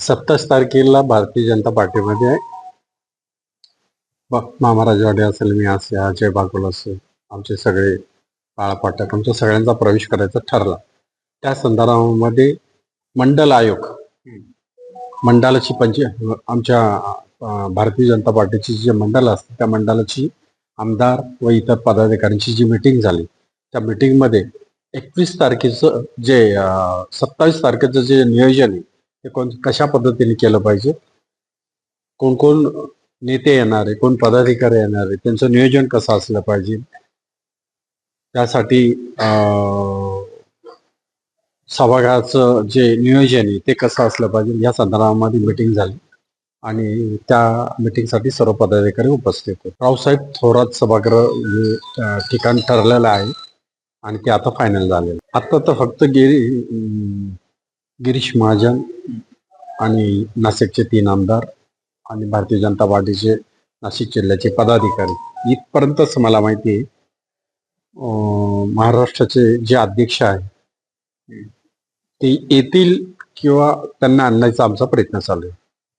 सत्तावीस तारखेला भारतीय जनता पार्टीमध्ये मामा राजवाडे असेल मी असेल अजय बागुल असेल आमचे सगळे बाळा पाठक आमच्या सगळ्यांचा प्रवेश करायचा ठरला. त्या संदर्भामध्ये मंडल आयोग मंडळाची पंच आमच्या भारतीय जनता पार्टीची जे मंडळ असते त्या मंडळाची आमदार व इतर पदाधिकाऱ्यांची जी मिटिंग झाली त्या मिटिंगमध्ये एकवीस तारखेचं जे सत्तावीस तारखेचं जे नियोजन आहे ते कोण कशा पद्धतीने केलं पाहिजे? कोण कोण नेते येणार आहे? कोण पदाधिकारी येणार आहे? त्यांचं नियोजन कसं असलं पाहिजे? त्यासाठी सभागृहाचं जे नियोजन आहे ते कसं असलं पाहिजे? या संदर्भामध्ये मिटिंग झाली. आणि त्या मिटिंगसाठी सर्व पदाधिकारी उपस्थित होते. रावसाहेब थोरात सभागृह हे ठिकाण ठरलेलं आहे. आणि ते आता फायनल झालेलं आता तर फक्त गिरी गिरीश महाजन आणि नाशिकचे तीन आमदार आणि भारतीय जनता पार्टीचे नाशिक जिल्ह्याचे पदाधिकारी. इथपर्यंतच मला माहिती आहे महाराष्ट्राचे जे अध्यक्ष आहे ते येतील किंवा त्यांना आणण्याचा आमचा प्रयत्न चालू आहे.